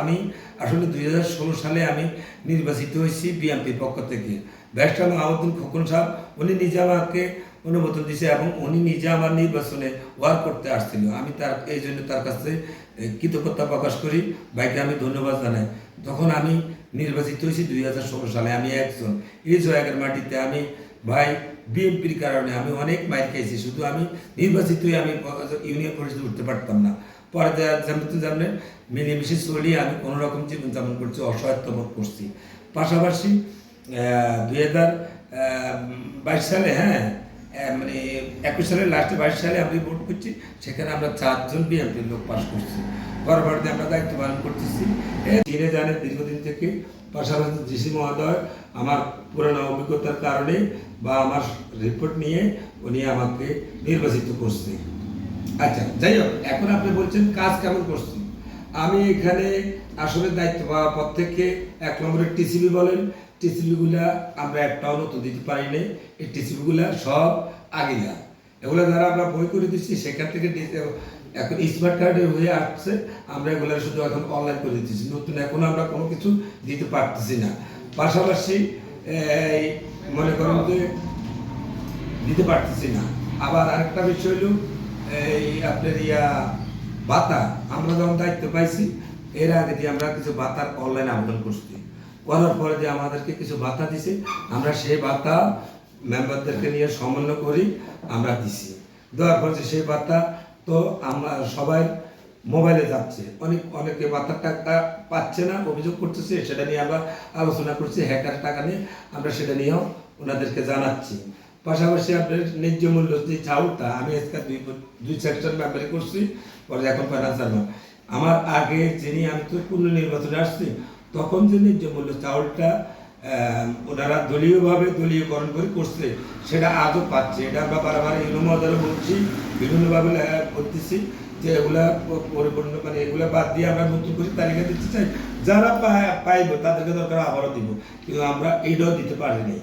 আমি আসলে দুই হাজার ষোলো সালে আমি নির্বাচিত হয়েছি বিএনপির পক্ষ থেকে। ব্যারিস্টার মাহমুদ্দিন খোকন সাহেব, উনি নিজে আমাকে অনুমোদন দিয়েছে এবং উনি নিজে আমার নির্বাচনে ওয়ার্ক করতে আসছিল। আমি তার, এই জন্য তার কাছে কৃতজ্ঞতা প্রকাশ করি। ভাইকে আমি ধন্যবাদ জানাই। তখন আমি নির্বাচিত হয়েছি দুই হাজার ষোলো সালে। আমি একজন এই জয়াগের মাটিতে আমি, ভাই, বিএনপির কারণে আমি অনেক মাইর খেয়েছি। শুধু আমি নির্বাচিত হয়ে আমি ইউনিয়ন পরিষদে উঠতে পারতাম না। পরে জানতে জানলেন, মিলেমিশে চলিয়ে আমি কোনো রকম জীবনযাপন করছি, অসহায়ত্ব বোধ করছি। পাশাপাশি দুই হাজার বাইশ সালে হ্যাঁ মানে একুশ সালের লাস্টে বাইশ সালে আমি ভোট করছি, সেখানে আমরা চারজন বিএনপির লোক পাশ করছি। পরবর্তী আমরা দায়িত্ব পালন করতেছি। চীনে জানে দীর্ঘদিন থেকে পাশাপাশি জিসি মহোদয় আমার পুরানো অভিজ্ঞতার কারণে বা আমার রিপোর্ট নিয়ে উনি আমাকে নির্বাচিত করছে। আচ্ছা যাই হোক এখন আপনি বলছেন কাজ কেমন করছি? আমি এখানে আসলে দায়িত্ব পাওয়ার পর থেকে এক নম্বরে টিসিবি বলেন, টিসিবিগুলা আমরা একটাও নতুন দিতে পারি নাই, এই টিসিবিগুলা সব আগে যা। এগুলো দ্বারা আমরা বই করে দিচ্ছি, সেখান থেকে এখন স্মার্ট কার্ডের হয়ে আসছে, আমরা এগুলো শুধু এখন অনলাইন করে দিচ্ছি, নতুন এখন আমরা কোনো কিছু দিতে পারতেছি না। পাশাপাশি মনে করেন যে দিতে পারতেছি না। আবার আরেকটা বিষয় হলো এই আপনার ইয়া আমরা যখন দায়িত্ব পাইছি, এর আগে দিয়ে আমরা কিছু অনলাইন আবেদন করছি। করার পরে যে আমাদেরকে কিছু দিছে, আমরা সেই ভাতা মেম্বারদেরকে নিয়ে সমন্বয় করি, আমরা দিছি। দেওয়ার যে সেই তো আমরা সবাই মোবাইলে যাচ্ছে। অনেক, অনেকে ভাতার টাকা পাচ্ছে না, অভিযোগ করতেছে, সেটা নিয়ে আমরা আলোচনা করছি হ্যাকার টাকা নিয়ে আমরা সেটা নিয়েও ওনাদেরকে জানাচ্ছি। পাশাপাশি আপনার ন্যায্য মূল্য যে চাউলটা আমি আজকে দুই দুই সেকশন ব্যাপারে করছি, পরে এখন ফাইন্যান্সার আমার আগে যিনি আমি তো পূর্ণ নির্বাচনে আসছি, তখন যে ন্যায্য মূল্য চাউলটা ওনারা দলীয়ভাবে দলীয়করণ করে করছে, সেটা আজও পাচ্ছে। এটা আমরা বারবার ইউনো বলছি, বিভিন্নভাবে করতেছি যে এগুলা পরিপূর্ণ মানে এগুলা বাদ দিয়ে আমরা নতুন করে তালিকা দিতে চাই। যারা পাইব, তাদেরকে দরকার আবারও দিব। কিন্তু আমরা এইটাও দিতে পারি নাই।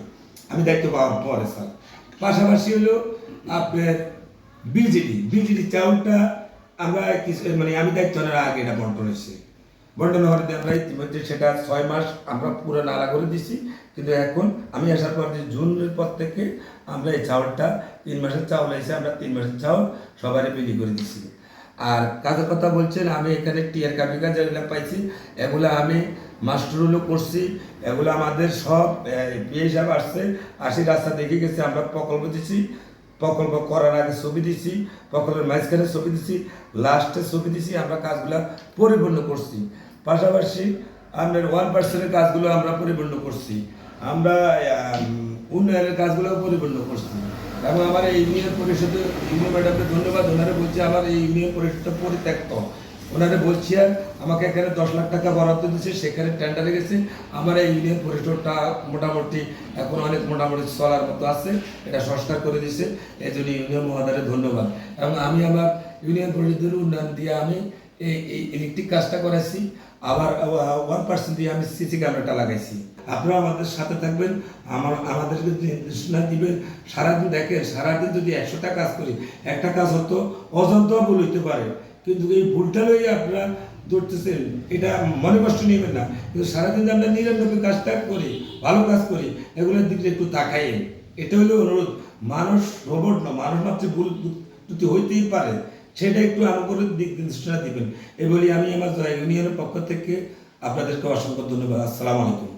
আমি দায়িত্ব পাওয়ার পরে স্যার। পাশাপাশি হলো আপনার বিজেডি বিজেডি চাউলটা আমরা কিছু মানে আমি দায়িত্ব নেওয়ার আগে এটা বন্টন হয়েছে। বন্টন হওয়ার আমরা ইতিমধ্যে সেটা ছয় মাস আমরা পুরো নাড়া করে দিছি কিন্তু এখন আমি আসার পর যে জুনের পর থেকে আমরা এই চাউলটা তিন মাসের চাউল এসে আমরা তিন মাসের চাউল সবারই বিলি করে দিছি আর কাজের কথা বলছেন, আমি এখানে টিয়ার কাপিকা যেগুলো পাইছি, এগুলো আমি মাস্টারগুলো করছি, এগুলো আমাদের সব বিয়ে হিসাবে আসছে, আসি রাস্তা দেখে গেছে, আমরা প্রকল্প দিছি, প্রকল্প করার আগে ছবি দিছি, প্রকল্পের মাঝখানে ছবি দিছি, লাস্টে ছবি দিছি, আমরা কাজগুলো পরিপূর্ণ করছি। পাশাপাশি আপনার ওয়ান পার্সেন্টের কাজগুলো আমরা পরিপূর্ণ করছি, আমরা উন্নয়নের কাজগুলো পরিপূর্ণ করছি। এবং আমার এই ইউনিয়ন পরিষদে ইউনিয়ন ম্যাডামকে ধন্যবাদ, ওনারা বলছি আমার এই ইউনিয়ন পরিষদটা পরিত্যক্ত। ওনারা বলছি আর আমাকে এখানে দশ লাখ টাকা বরাদ্দ দিচ্ছে সেখানে টেন্ডারে গেছে। আমার এই ইউনিয়ন পরিষদটা মোটামুটি এখন অনেক মোটামুটি চলার মতো আছে, এটা সংস্কার করে দিছে। এই জন্য ইউনিয়ন মহাদারে ধন্যবাদ। এবং আমি আমার ইউনিয়ন পরিষদের উন্নয়ন দিয়ে আমি এই ইলেকট্রিক কাজটা করাইছি। আবার ওয়ান পার্সেন্ট দিয়ে আমি সিসি ক্যামেরাটা লাগাইছি। আপনারা আমাদের সাথে থাকবেন। আমার, আমাদেরকে নির্দেশনা দিবেন, সারাদিন দেখেন, সারাদিন যদি একশোটা কাজ করি, একটা কাজ হতো অযন্ত্র ভুল হইতে পারে। কিন্তু এই ভুলটা লইয়ে আপনারা ধরতেছেন, এটা মনে কষ্ট নেবেন না। কিন্তু সারাদিন আমরা নিরানব্বই কাজটা করি, ভালো কাজ করি, এগুলোর দিকে একটু তাকাই এটা হলো অনুরোধ, মানুষ রোবট না, মানুষ ভাবছে ভুল ত্রুটি হইতেই পারে। সেটা একটু আমাকে দিক নির্দেশনা দিবেন। এই বলি আমি আমার ইউনিয়নের পক্ষ থেকে আপনাদেরকে অসংখ্য ধন্যবাদ। আসসালামু আলাইকুম।